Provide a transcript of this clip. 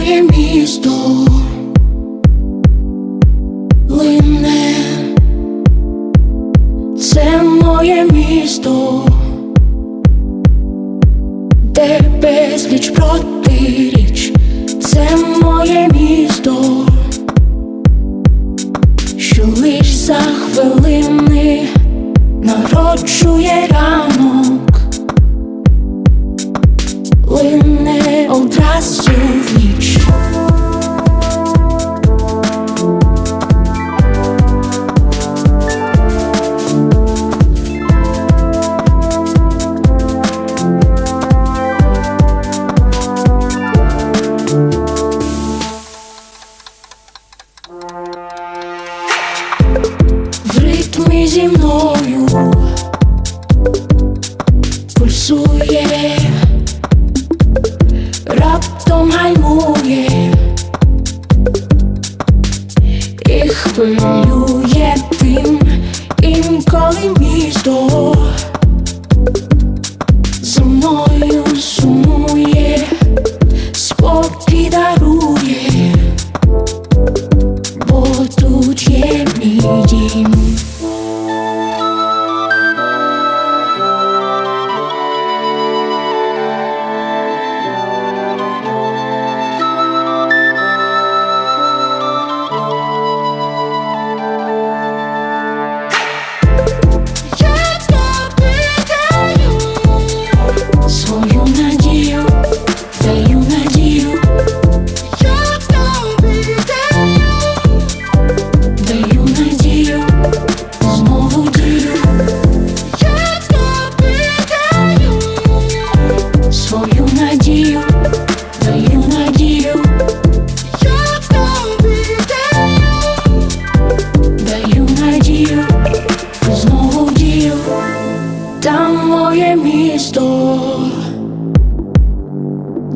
моє місто. Лине, це моє місто, де безліч протиріч, це моє місто, зі мною. Пульсує раптом гальмує. І хвилює тим інколи місто. За мною сумує, спокій